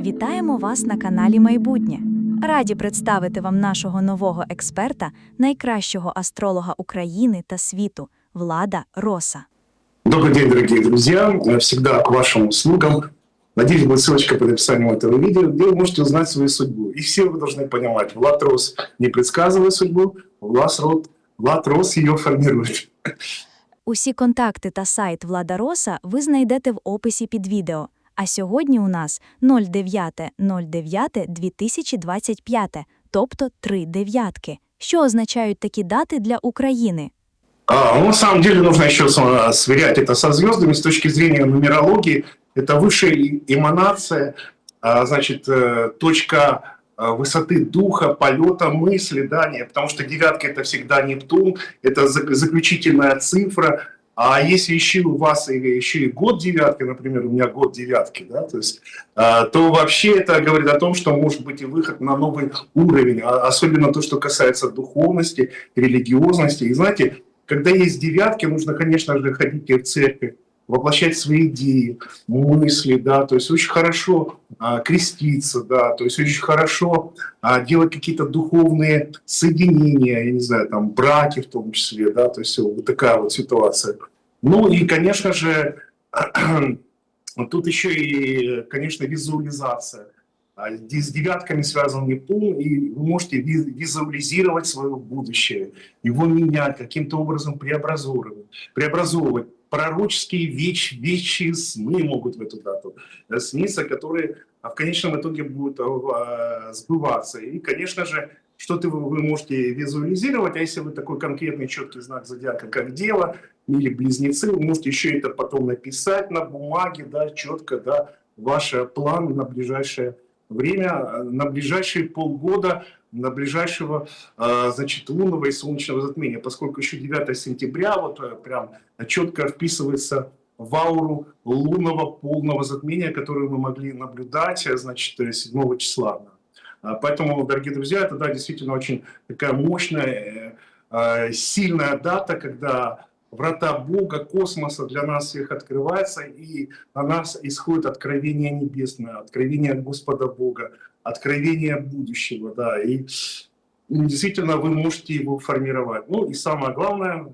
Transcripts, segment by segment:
Вітаємо вас на каналі Майбутнє. Раді представити вам нашого нового експерта, найкращого астролога України та світу Влада Роса. Добрый день, дорогие друзья. Я Всегда к вашим услугам. Надеюсь, будет ссылочка под описанием этого видео, где вы можете узнать свою судьбу. И все вы должны понимать, Влад Рос не предсказывает судьбу, Влад Рос, Влад Рос ее формирует. Усі контакти та сайт Влада Роса ви знайдете в описі під відео. А сьогодні у нас 09.09.2025, тобто три дев'ятки. Що означають такі дати для України? А, ну, на самом деле нужно еще с- сверять это со звездами с точки зрения нумерологии. Это высшая и- эманация, а, значит, э, точка а, высоты духа, полета, мысли, да, не, потому что девятка это всегда Нептун, это зак- заключительная цифра. А если еще у вас и- еще и год девятки, например, у меня год девятки, да, то есть, а, то вообще это говорит о том, что может быть и выход на новый уровень, а- особенно то, что касается духовности, религиозности. И знаете, когда есть девятки, нужно, конечно же, ходить в церковь, воплощать свои идеи, мысли, да, то есть очень хорошо а, креститься, да, то есть очень хорошо а, делать какие-то духовные соединения, я не знаю, там, браки в том числе, да, то есть вот такая вот ситуация. Ну и, конечно же, тут еще и, конечно, визуализация. А С девятками связан Нептун, и вы можете ви- визуализировать свое будущее, его менять, каким-то образом преобразовывать. преобразовывать. Пророческие веч, вещи сны могут в эту дату э, сниться, которые а, в конечном итоге будут э, сбываться. И, конечно же, что-то вы, вы можете визуализировать, а если вы такой конкретный четкий знак зодиака, как Дева или Близнецы, вы можете еще это потом написать на бумаге, да, четко, да, ваш э, план на ближайшее время, э, на ближайшие полгода, на ближайшего, э, значит, лунного и солнечного затмения, поскольку еще 9 сентября вот э, прям четко вписывается в ауру лунного полного затмения, которое мы могли наблюдать, э, значит, э, 7 числа. А, Поэтому, дорогие друзья, это, да, действительно очень такая мощная, э, э, сильная дата, когда врата Бога, космоса для нас всех открываются, и на нас исходит откровение небесное, откровение Господа Бога, откровение будущего, да, и м, действительно вы можете его формировать. Ну и самое главное,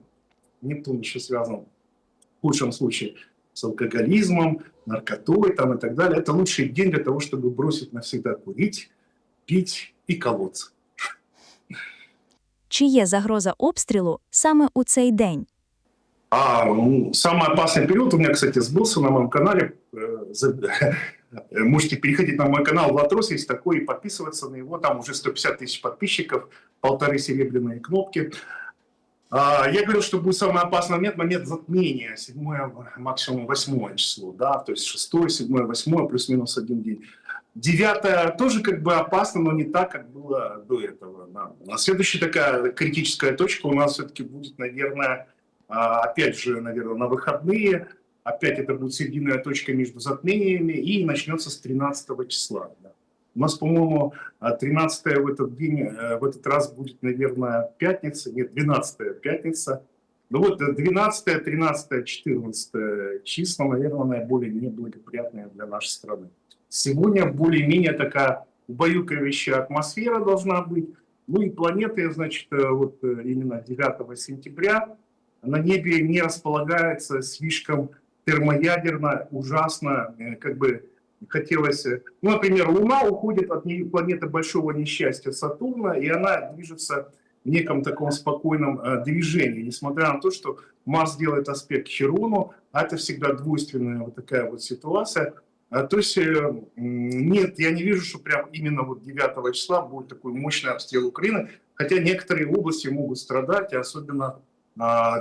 Нептун еще связан в худшем случае с алкоголизмом, наркотой там и так далее. Это лучший день для того, чтобы бросить навсегда курить, пить и колоться. Чи є загроза обстрілу саме у цей день? А ну, самый опасный период у меня, кстати, сбылся на моем канале. Э, Можете переходить на мой канал Владрос, есть такой, и подписываться на него. Там уже 150 тысяч подписчиков, полторы серебряные кнопки. А, Я говорил, что будет самый опасный момент, момент затмения, 7 максимум 8 число, да, то есть 6, 7, 8, плюс-минус один день. Девятое тоже как бы опасно, но не так, как было до этого. да. А следующая такая критическая точка у нас все-таки будет, наверное, а, опять же, наверное, на выходные. Опять это будет серединная точка между затмениями и начнется с 13 числа. да. У нас, по-моему, а, 13 в этот день, э, в этот раз будет, наверное, пятница, нет, 12 пятница. Ну вот э, 12, 13, 14 числа, наверное, наиболее неблагоприятные для нашей страны. Сегодня более-менее такая убаюкивающая атмосфера должна быть. Ну и планеты, значит, э, вот э, именно 9 сентября на небе не располагается слишком термоядерно, ужасно, э, как бы хотелось... э, Ну, например, Луна уходит от планеты большого несчастья Сатурна, и она движется в неком таком спокойном э, движении, несмотря на то, что Марс делает аспект Херону, а это всегда двойственная вот такая вот ситуация. А, То есть э, нет, я не вижу, что прям именно вот 9 числа будет такой мощный обстрел Украины, хотя некоторые области могут страдать, и особенно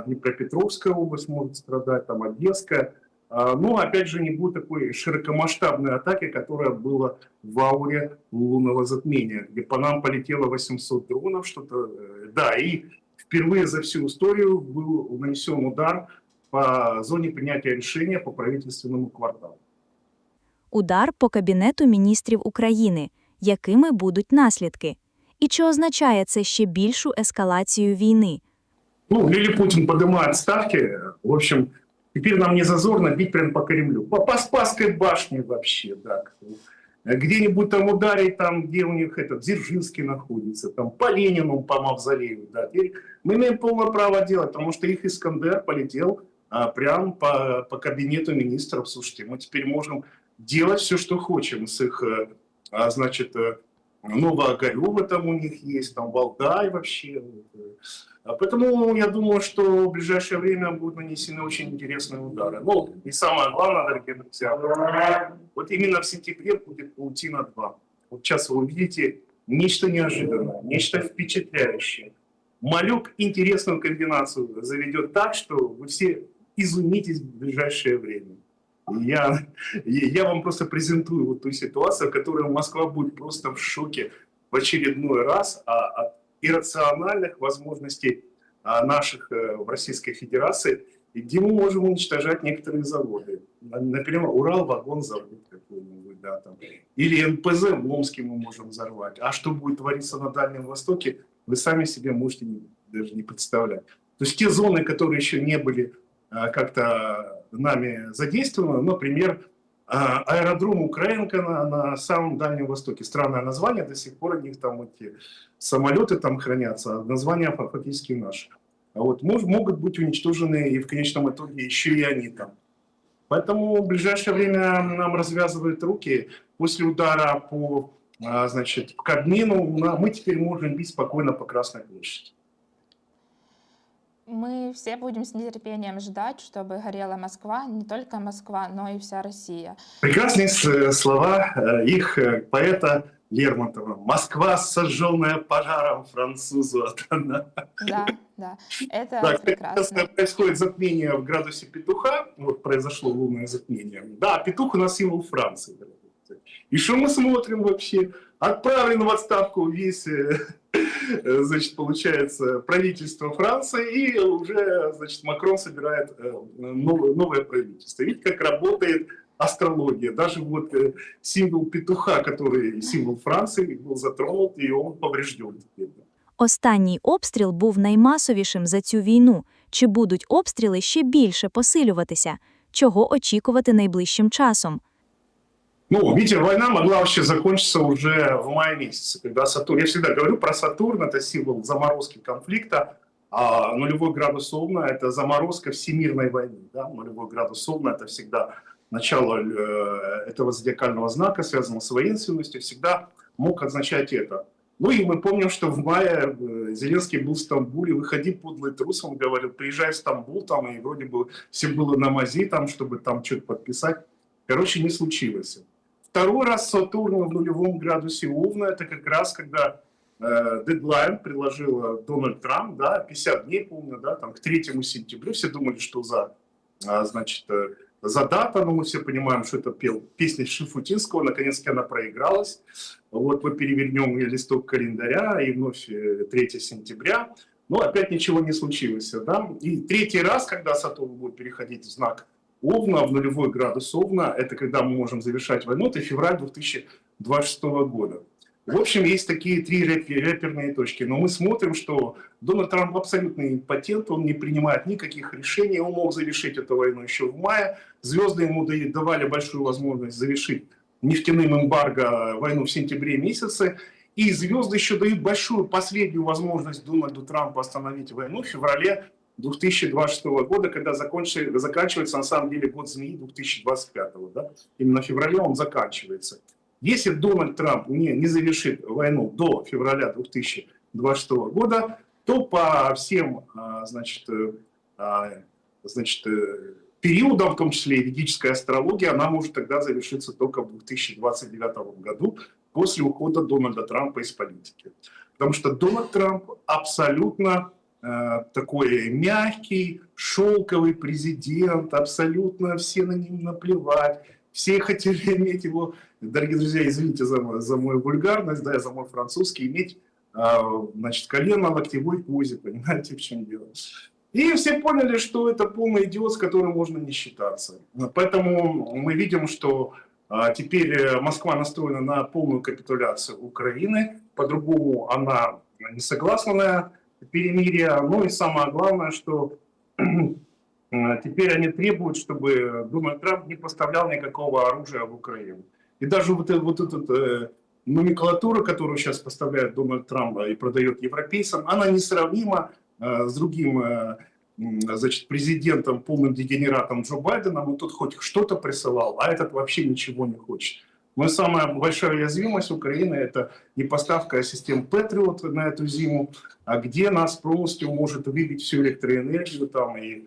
Днепропетровская область может страдать, там Одесская. А, Но опять же не будет такой широкомасштабной атаки, которая была в ауре лунного затмения, где по нам полетело 800 дронов, что-то. э, Да, и впервые за всю историю был нанесен удар по зоне принятия решения по правительственному кварталу. Удар по Кабінету міністрів України. Якими будуть наслідки? І чи означає це ще більшу ескалацію війни? Ну, Лили Путин поднимает ставки. В общем, Теперь нам не зазорно бить прям по Кремлю. По, по Спасской башне вообще, да. Где-нибудь там ударить, там, где у них этот Дзержинский находится, там по Ленину, по Мавзолею. Да. Теперь мы имеем полное право делать, потому что их Искандер полетел а, прям по, по кабинету министров. Слушайте, мы теперь можем делать все, что хотим с их, э, а, значит, э, Новоогарева там у них есть, там Валдай вообще. вот, э. Поэтому я думаю, что в ближайшее время будут нанесены очень интересные удары. Ну, и самое главное, дорогие друзья, вот именно в сентябре будет паутина 2. Вот сейчас вы увидите нечто неожиданное, нечто впечатляющее. Малюк интересную комбинацию заведет так, что вы все изумитесь в ближайшее время. Я, я вам просто презентую вот ту ситуацию, в которой Москва будет просто в шоке в очередной раз а, от иррациональных возможностей а, наших э, в Российской Федерации, где мы можем уничтожать некоторые заводы. На- Например, Урал-вагон-завод какой-нибудь, да, там. Или НПЗ в Омске мы можем взорвать. А что будет твориться на Дальнем Востоке, вы сами себе можете не- даже не представлять. То есть те зоны, которые еще не были а, как-то нами задействованы, например, аэродром Украинка на, на самом Дальнем Востоке. Странное название, до сих пор у них там эти самолеты там хранятся, а названия фа- фактически наши. А вот мож- могут быть уничтожены и в конечном итоге еще и они там. Поэтому в ближайшее время нам развязывают руки. После удара по, а, значит, Кабмину мы теперь можем бить спокойно по Красной площади. Мы все будем с нетерпением ждать, чтобы горела Москва, не только Москва, но и вся Россия. Прекрасные с- слова э, их э, поэта Лермонтова. «Москва, сожженная пожаром, французу отдана». Да, да, это Так, прекрасно. происходит затмение в градусе петуха. Вот произошло лунное затмение. Да, петух у нас символ Франции. И что мы смотрим вообще? Отправлен в отставку весь, э, э, значит, получается, правительство Франции, и уже, значит, Макрон собирает э, новое, новое правительство. Видите, как работает астрология. Даже вот э, символ петуха, который символ Франции, был затронут, и он поврежден. теперь. Останній обстріл був наймасовішим за цю війну. Чи будуть обстріли ще більше посилюватися? Чого очікувати найближчим часом? Ну, видите, война могла вообще закончиться уже в мае месяце, когда Сатурн... Я всегда говорю про Сатурн, это символ заморозки конфликта, а нулевой градус Овна – это заморозка всемирной войны. Да? Нулевой градус Овна – это всегда начало э, этого зодиакального знака, связанного с воинственностью, всегда мог означать это. Ну и мы помним, что в мае э, Зеленский был в Стамбуле, выходи подлый трус, он говорил, приезжай в Стамбул, там, и вроде бы все было на мази, там, чтобы там что-то подписать. Короче, не случилось. Второй раз Сатурн в нулевом градусе Овна, это как раз когда э, дедлайн предложил э, Дональд Трамп, да, 50 дней, помню, да, там, к 3 сентября, все думали, что за, а, значит, э, за дата, но мы все понимаем, что это пел песня Шифутинского, наконец-таки она проигралась. Вот мы перевернем листок календаря, и вновь э, 3 сентября, но опять ничего не случилось, да. И третий раз, когда Сатурн будет переходить в знак Овна, в нулевой градус Овна, это когда мы можем завершать войну, это февраль 2026 года. В общем, есть такие три рэперные точки. Но мы смотрим, что Дональд Трамп абсолютно импотент, он не принимает никаких решений, он мог завершить эту войну еще в мае. Звезды ему давали большую возможность завершить нефтяным эмбарго войну в сентябре месяце. И звезды еще дают большую последнюю возможность Дональду Трампу остановить войну в феврале 2026 года, когда заканчивается на самом деле год змеи 2025. Да? Именно в феврале он заканчивается. Если Дональд Трамп не, не завершит войну до февраля 2026 года, то по всем а, значит, э, а, значит, э, периодам, в том числе и ведическая астрология, она может тогда завершиться только в 2029 году после ухода Дональда Трампа из политики. Потому что Дональд Трамп абсолютно такой мягкий, шелковый президент, абсолютно все на ним наплевать, все хотели иметь его, дорогие друзья, извините за, за мою вульгарность, да, за мой французский, иметь, а, значит, колено на локтевой позе, понимаете, в чем дело. И все поняли, что это полный идиот, с которым можно не считаться. Поэтому мы видим, что а, теперь э, Москва настроена на полную капитуляцию Украины, по-другому она не согласна на перемирие. Ну и самое главное, что Э, Теперь они требуют, чтобы Дональд Трамп не поставлял никакого оружия в Украину. И даже вот, э- вот эта э, номенклатура, которую сейчас поставляет Дональд Трамп э, и продает европейцам, она несравнима э, с другим э, значит, президентом, полным дегенератом Джо Байденом. Он тут хоть что-то присылал, а этот вообще ничего не хочет. Но самая большая уязвимость Украины – это не поставка систем Patriot на эту зиму, а где нас полностью может выбить всю электроэнергию там и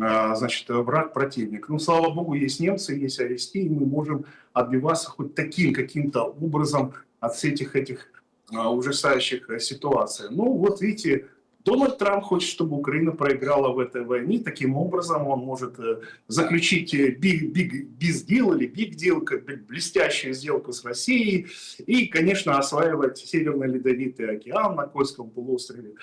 а, значит, враг противник. Ну, слава богу, есть немцы, есть арести, и мы можем отбиваться хоть таким каким-то образом от всех этих, этих а, ужасающих ситуаций. Ну, вот видите, Дональд Трамп хочет, чтобы Украина проиграла в этой войне. Таким образом, он может э, заключить э, deal или big deal, блестящую сделку с Россией и, конечно, осваивать Северный Ледовитый океан на Кольском полуострове,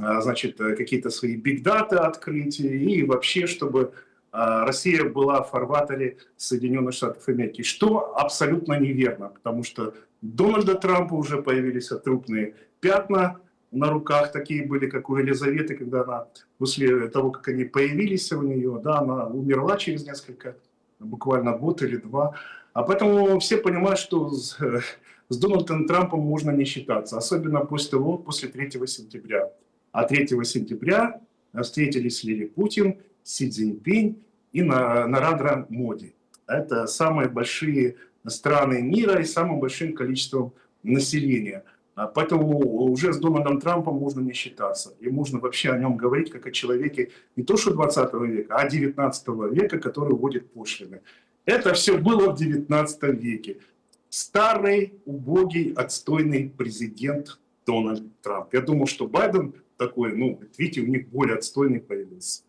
а, значит, э, какие-то свои бигдаты открыть и вообще, чтобы а, Россия была в фарватере Соединенных Штатов Америки, что абсолютно неверно, потому что Дональда Трампа уже появились трупные пятна на руках, такие были, как у Елизаветы, когда она после того, как они появились у нее, да, она умерла через несколько, буквально год или два. А поэтому все понимают, что с, с Дональдом Трампом можно не считаться, особенно после того, после 3 сентября. А 3 сентября встретились Лили Путин, Си Цзиньпинь и На- Нарадра Моди. Это самые большие страны мира и самым большим количеством населения. А Поэтому уже с Дональдом Трампом можно не считаться. И можно вообще о нем говорить как о человеке не то что 20 века, а 19 века, который вводит пошлины. Это все было в 19 веке. Старый, убогий, отстойный президент Дональд Трамп. Я думаю, что Байден такой, ну, видите, у них более отстойный появился.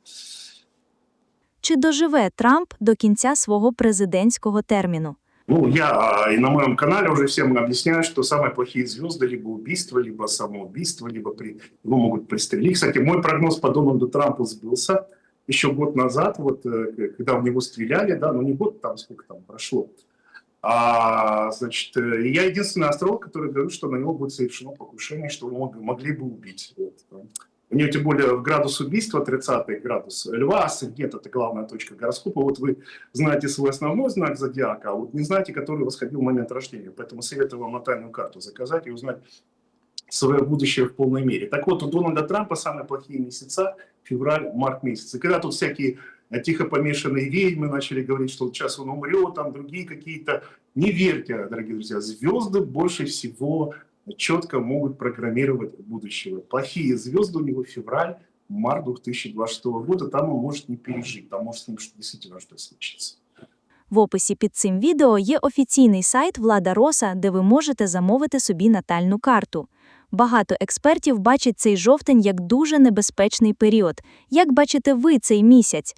Чи доживе Трамп до кінця свого президентського терміну? Ну, я а, и на моем канале уже всем объясняю, что самые плохие звезды либо убийство, либо самоубийство, либо при... его могут пристрелить. Кстати, мой прогноз по Дональду Трампу сбылся еще год назад, вот э, когда в него стреляли, да, ну не год, там сколько там прошло. А, значит, э, я единственный астролог, который говорит, что на него будет совершено покушение, что его мог- могли бы убить. Вот. У него тем более градус убийства 30 градус льва, асцендент – это главная точка гороскопа. Вот вы знаете свой основной знак зодиака, а вот не знаете, который восходил в момент рождения. Поэтому советую вам натальную карту заказать и узнать свое будущее в полной мере. Так вот, у Дональда Трампа самые плохие месяца – февраль-март месяц. И когда тут всякие э, тихо помешанные ведьмы начали говорить, что сейчас он умрет, там другие какие-то, не верьте, дорогие друзья, звезды больше всего четко могут программировать будущего. Плохие звезды у него февраль, март 2026 года, там он может не пережить, там может с ним что- действительно что-то случиться. В описі під цим відео є офіційний сайт Влада Роса, де ви можете замовити собі натальну карту. Багато експертів бачать цей жовтень як дуже небезпечний період. Як бачите ви цей місяць?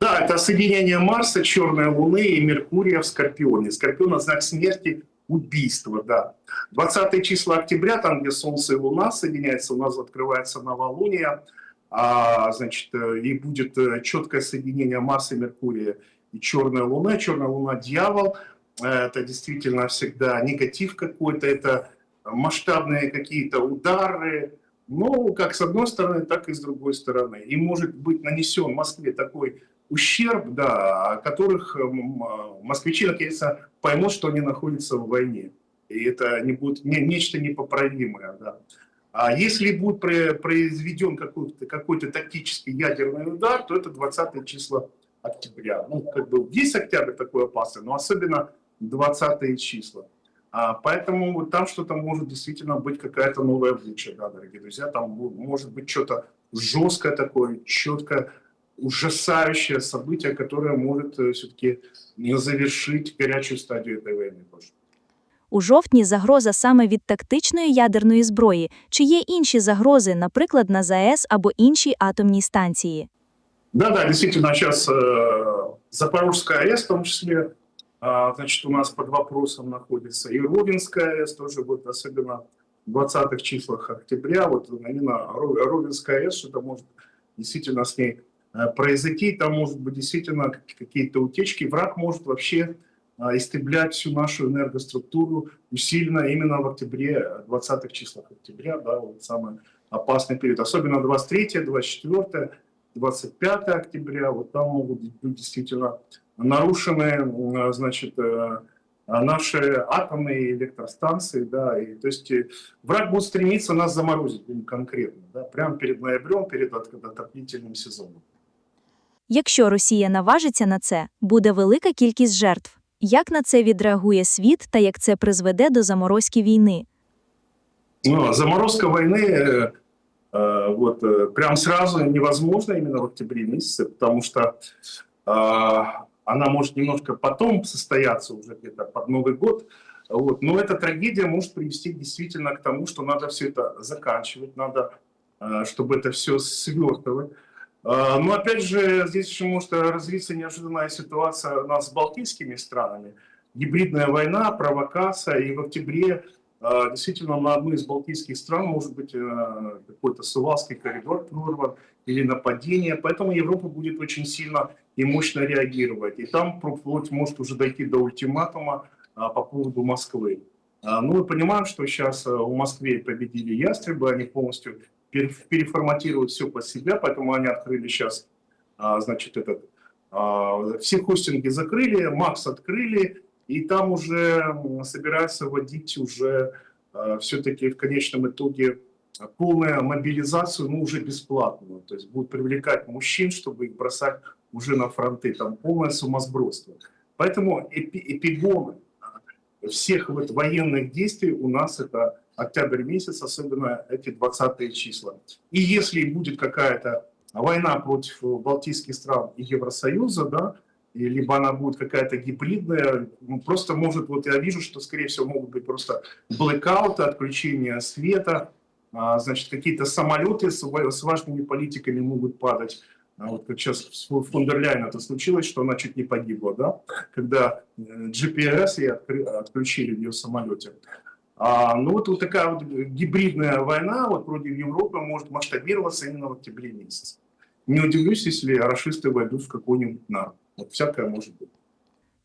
Да, это соединение Марса, Черной Луны и Меркурия в Скорпионе. Скорпион – знак смерти, Убийства, да. 20 числа октября, там, где Солнце и Луна соединяются, у нас открывается новолуние, а, значит, э, и будет э, четкое соединение Марса и Меркурия и Черная Луна. Черная Луна – дьявол, Э, это действительно всегда негатив какой-то, это масштабные какие-то удары, ну, как с одной стороны, так и с другой стороны. И может быть нанесен Москве такой ущерб, да, которых а, москвичи, наконец-то, поймут, что они находятся в войне. И это не будет не- нечто непоправимое. Да. А если будет про- произведен какой-то какой тактический ядерный удар, то это 20 число октября. Ну, как бы есть октябрь такой опасный, но особенно 20 числа. А, поэтому там что-то может действительно быть какая-то новая буча, да, дорогие друзья. Там бу- может быть что-то жесткое такое, четко ужасающее событие, которое может все-таки завершить горячую стадию этой войны. тоже. У жовтні загроза саме від тактичної ядерної зброї, чи є інші загрози, наприклад, на ЗАЕС або іншій атомній станції. Да, да, действительно, сейчас э, Запорожская АЭС в том числе, а, значит, у нас под вопросом находится. И Ровенская АЭС тоже будет, особенно в 20-х числах октября, вот именно Ро- Ровенская АЭС, что-то может действительно с ней э, произойти, там может быть действительно как- какие-то утечки, враг может вообще а, истреблять всю нашу энергоструктуру усиленно именно в октябре, 20-х числах октября, да, вот самый опасный период, особенно 23 24 25 октября, вот там могут быть действительно нарушены, значит, э, наши атомные электростанции, да, и то есть э, враг будет стремиться нас заморозить конкретно, да, прямо перед ноябрем, перед от- отопительным сезоном. Якщо Росія наважиться на це, буде велика кількість жертв. Як на це відреагує світ та як це призведе до заморозки війни? Ну, а заморозка войны э, э, вот, э, прям сразу невозможно именно в октябре месяце, потому что э, она может немножко потом состояться уже где-то под Новый год. Вот. Но эта трагедия может привести действительно к тому, что надо все это заканчивать, надо, э, чтобы это все свертывать. Э, Но опять же, здесь еще может развиться неожиданная ситуация у нас с балтийскими странами. Гибридная война, провокация, и в октябре а, Действительно, на одну из балтийских стран может быть э, какой-то сувалский коридор прорван или нападение, поэтому Европа будет очень сильно и мощно реагировать. И там вплоть может уже дойти до ультиматума а, по поводу Москвы. А, Ну, мы понимаем, что сейчас э, у Москвы победили ястребы, они полностью пере- переформатируют все под себя, поэтому они открыли сейчас, значит, этот, а, все хостинги закрыли, Макс открыли, и там уже собираются вводить уже все-таки в конечном итоге а, полную мобилизацию, ну, уже бесплатную. То есть будут привлекать мужчин, чтобы их бросать уже на фронты. Там полное сумасбродство. Поэтому эпи- эпигоны а, всех вот военных действий у нас это октябрь месяц, особенно эти 20 числа. И если будет какая-то война против балтийских стран и Евросоюза, да, и либо она будет какая-то гибридная, ну, просто может, вот я вижу, что, скорее всего, могут быть просто блэкауты, отключение света, а, значит, какие-то самолеты с, ва- с важными политиками могут падать. А Вот как сейчас с фон дер Ляйен это случилось, что она чуть не погибла, да, когда э, GPS ей отключили в ее самолете. А, ну вот, вот такая вот гибридная война вот против Европы может масштабироваться именно в октябре месяце. Не удивлюсь, если рашисты войдут в какой-нибудь НАТО. Вот всякое может быть.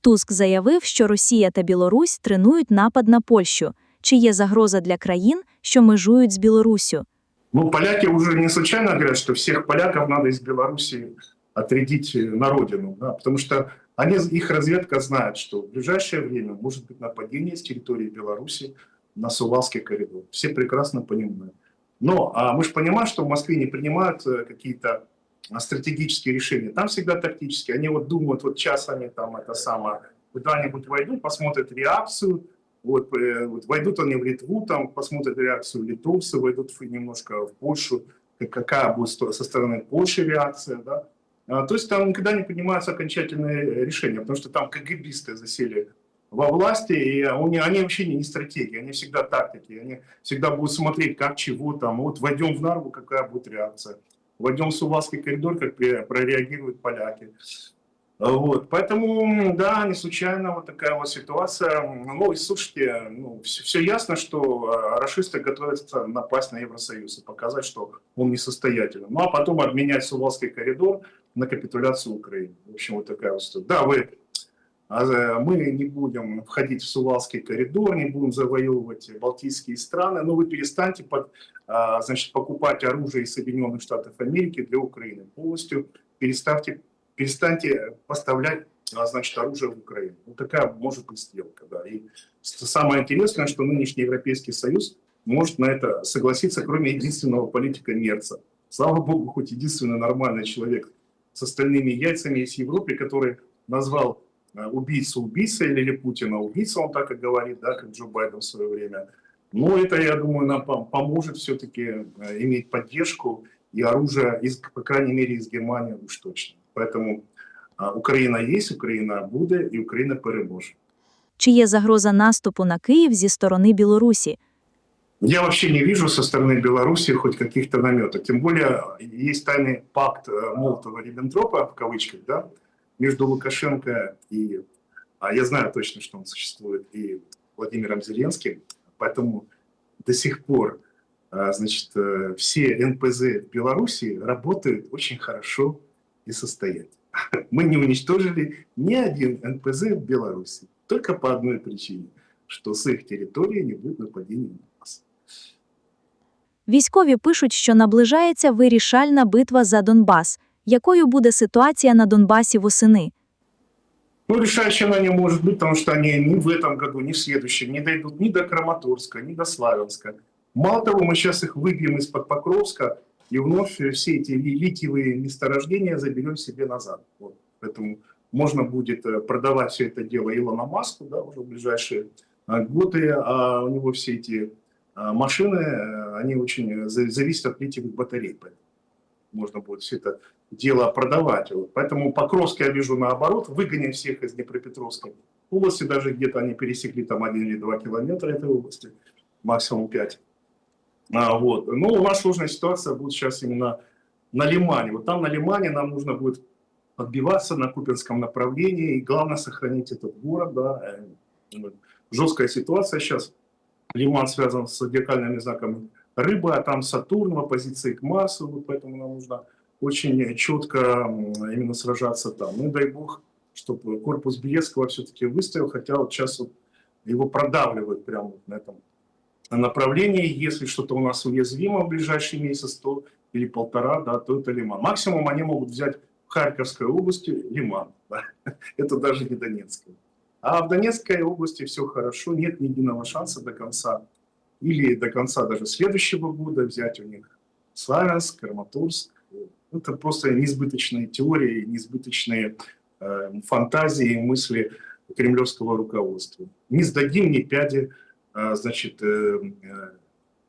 Туск заявив, що Росія та Білорусь тренують напад на Польщу. Чи є загроза для країн, що межують з Білоруссю? Ну, поляки уже не случайно говорят, что всех поляков надо из Беларуси отрядить на родину, да, потому что они, их разведка знает, что в ближайшее время может быть нападение с территории Беларуси на Сувалский коридор. Все прекрасно понимают. Но а мы же понимаем, что в Москве не принимают э, какие-то а, стратегические решения. Там всегда тактические. Они вот думают, вот сейчас они там это самое, куда-нибудь войдут, посмотрят реакцию, вот, э, вот войдут они в Литву, там посмотрят реакцию литовцев, войдут немножко в Польшу, как- какая будет со стороны Польши реакция, да. А, то есть там никогда не принимаются окончательные решения, потому что там КГБисты засели во власти, и они, они вообще не, не стратегии, они всегда тактики, они всегда будут смотреть, как, чего там, вот войдем в Нарву, какая будет реакция, войдем в Сувалский коридор, как прореагируют поляки. А, Вот, поэтому, да, не случайно вот такая вот ситуация. Ну, и слушайте, ну, все, ясно, что э, рашисты готовятся напасть на Евросоюз и показать, что он несостоятелен. Ну, а потом обменять Сувалский коридор на капитуляцию Украины. В общем, вот такая вот ситуация. Да, вы, а, мы не будем входить в Сувалский коридор, не будем завоевывать балтийские страны, но вы перестаньте под, а, значит, покупать оружие из Соединенных Штатов Америки для Украины. Полностью переставьте перестаньте поставлять а, значит, оружие в Украину. Вот такая может быть сделка. Да. И самое интересное, что нынешний Европейский Союз может на это согласиться, кроме единственного политика Мерца. Слава богу, хоть единственный нормальный человек с остальными яйцами есть в Европе, который назвал а, убийцу убийцей или Путина убийцей, он так и говорит, да, как Джо Байден в свое время. Но это, я думаю, нам пом- поможет все-таки иметь поддержку и оружие, из, по крайней мере, из Германии уж точно. Поэтому а, Україна є, Україна буде і Україна переможе. Чи є загроза наступу на Київ зі сторони Білорусі? Я вообще не вижу со стороны Беларуси хоть каких-то наметок. Тем более есть тайный пакт э, Молотова-Риббентропа, в кавычках, да, между Лукашенко и... А я знаю точно, что он существует, и Владимиром Зеленским. Поэтому до сих пор а, значит, э, все НПЗ в Беларуси работают очень хорошо и состоятельно. Мы не уничтожили ни один НПЗ в Беларуси. Только по одной причине, что с их территории не будет нападений на нас. Військові пишуть, що наближається вирішальна битва за Донбас. Якою буде ситуація на Донбасі восени? Ну, решающей она не может быть, потому что они ни в этом году, ни в следующем не дойдут ни до Краматорска, ни до Славянска. Мало того, мы сейчас их выбьем из-под Покровска и вновь все эти ли- литиевые месторождения заберем себе назад. Вот. Поэтому можно будет продавать все это дело Илона Маску да, уже в ближайшие годы, а у него все эти машины, они очень за- зависят от литиевых батарей. Поэтому можно будет все это дело продавать. Вот. Поэтому Покровск я вижу наоборот, выгоним всех из Днепропетровской области, даже где-то они пересекли там один или два километра этой области, максимум пять. А, вот. Но у нас сложная ситуация будет сейчас именно на Лимане. Вот там на Лимане нам нужно будет отбиваться на Купинском направлении, и главное сохранить этот город. Да. Э, Жесткая ситуация сейчас. Лиман связан с зодиакальными знаками рыбы, а там Сатурн в оппозиции к Марсу, вот поэтому нам нужно очень четко именно сражаться там. Ну, дай бог, чтобы корпус Белецкого все-таки выстоял, хотя вот сейчас вот его продавливают прямо на этом направлении. Если что-то у нас уязвимо в ближайший месяц, то или полтора, да, то это Лиман. Максимум они могут взять в Харьковской области Лиман. да. Это даже не Донецкая. А в Донецкой области все хорошо, нет ни единого шанса до конца или до конца даже следующего года взять у них Славянск, Краматорск. Это просто несбыточные теории, несбыточные э, фантазии и мысли кремлевского руководства. Не сдадим ни пяди, э, значит, э,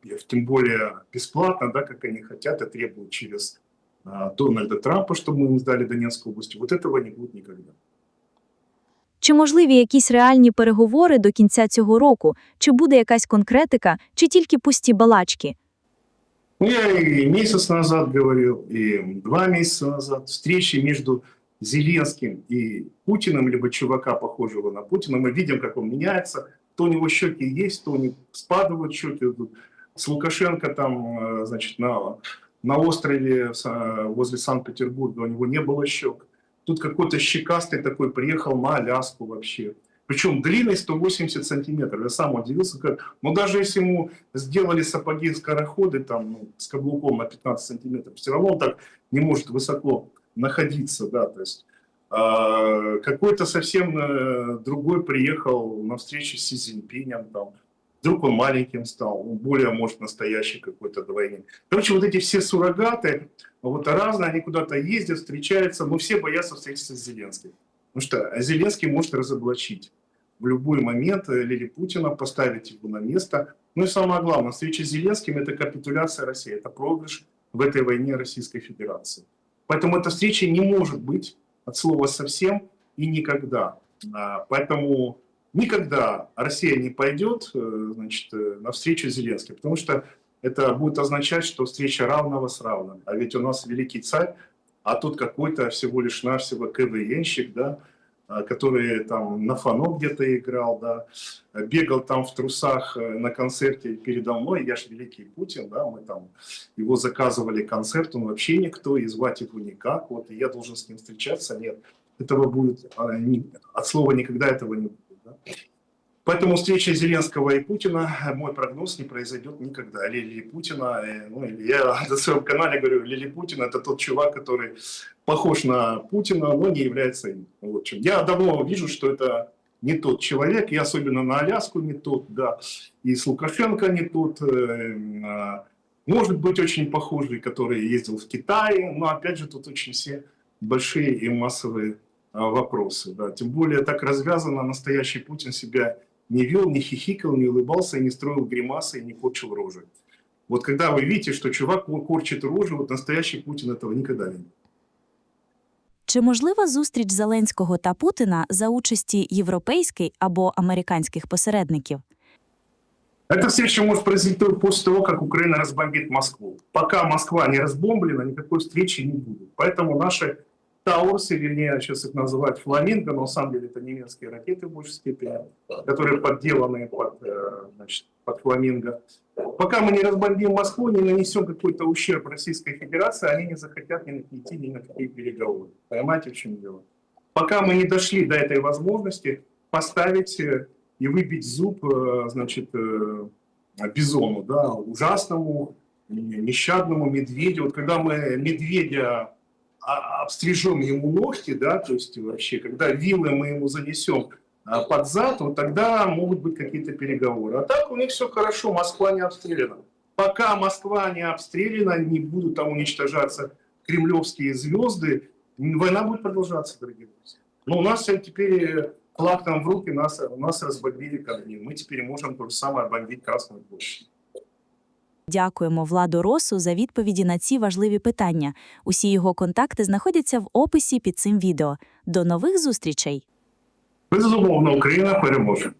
э, тем более бесплатно, да, как они хотят, и требуют через э, Дональда Трампа, чтобы мы им сдали Донецкую область. Вот этого не будет никогда. Чи можливі якісь реальні переговори до кінця цього року? Чи буде якась конкретика, чи тільки пусті балачки? Ну, я и месяц назад говорил, и два месяца назад встречи между Зеленским и Путиным, либо чувака, похожего на Путина, мы видим, как он меняется, то у него щеки есть, то у него спадают щеки. С Лукашенко там, э, значит, на, на острове э, возле Санкт-Петербурга у него не было щек. Тут какой-то щекастый такой приехал на Аляску вообще. Причем длинный 180 сантиметров. Я сам удивился, как... Но даже если ему сделали сапоги скороходы там, ну, с каблуком на 15 сантиметров, все равно он так не может высоко находиться, да, то есть а, какой-то совсем э, другой приехал на встречу с Си Цзиньпинем, там, вдруг он маленьким стал, он более, может, настоящий какой-то двойник. Короче, вот эти все суррогаты, вот разные, они куда-то ездят, встречаются, но все боятся встретиться с Зеленским. Потому что Зеленский может разоблачить в любой момент э, Лили Путина, поставить его на место. Ну и самое главное, встреча с Зеленским – это капитуляция России, это проигрыш в этой войне Российской Федерации. Поэтому эта встреча не может быть от слова совсем и никогда. А, Поэтому никогда Россия не пойдет э, значит, э, на встречу с Зеленским, потому что это будет означать, что встреча равного с равным. А ведь у нас великий царь, а тут какой-то всего лишь навсего КВНщик, да, а, который там на фано где-то играл, да, бегал там в трусах э, на концерте передо мной, я же великий Путин, да, мы там его заказывали концерт, он вообще никто, и звать его никак, вот, и я должен с ним встречаться, нет, этого будет, а, от слова никогда этого не будет, да. Поэтому встреча Зеленского и Путина, мой прогноз, не произойдет никогда. Лили Путина, э, ну, я на своем канале говорю, Лили Путин это тот чувак, который похож на Путина, но не является им. Вот. Я давно вижу, что это не тот человек, и особенно на Аляску не тот, да, и с Лукашенко не тот, э, а, может быть очень похожий, который ездил в Китай, но опять же тут очень все большие и массовые а, вопросы, да, тем более так развязано, настоящий Путин себя не вел, не хихикал, не улыбался, и не строил гримасы, и не корчил рожи. Вот когда вы видите, что чувак корчит рожи, вот настоящий Путин этого никогда не делал. Чи можлива зустріч Зеленського та Путіна за участі європейських або американських посередників? Эта встреча может произойти только после того, как Украина разбомбит Москву. Пока Москва не разбомблена, никакой встречи не будет. Поэтому наши Таурсы, вернее, сейчас их называют фламинго, но на самом деле это немецкие ракеты в большей степени, которые подделаны под, э, значит, под фламинго. Пока мы не разбомбим Москву, не нанесем какой-то ущерб Российской Федерации, они не захотят ни идти ни на какие переговоры. Понимаете, в чем дело? Пока мы не дошли до этой возможности поставить э, и выбить зуб, э, значит, бизону, да, ужасному, нещадному медведю. Вот когда мы медведя обстрижем ему ногти, да, то есть вообще, когда вилы мы ему занесем а, под зад, вот тогда могут быть какие-то переговоры. А так у них все хорошо, Москва не обстреляна. Пока Москва не обстреляна, не будут там уничтожаться кремлевские звезды, война будет продолжаться, дорогие друзья. Но у нас теперь флаг нам в руки, нас, нас разбомбили камни. Мы теперь можем то же самое бомбить Красную площадь. Дякуємо Владу Росу за відповіді на ці важливі питання. Усі його контакти знаходяться в описі під цим відео. До нових зустрічей! Безумовно, Україна переможе.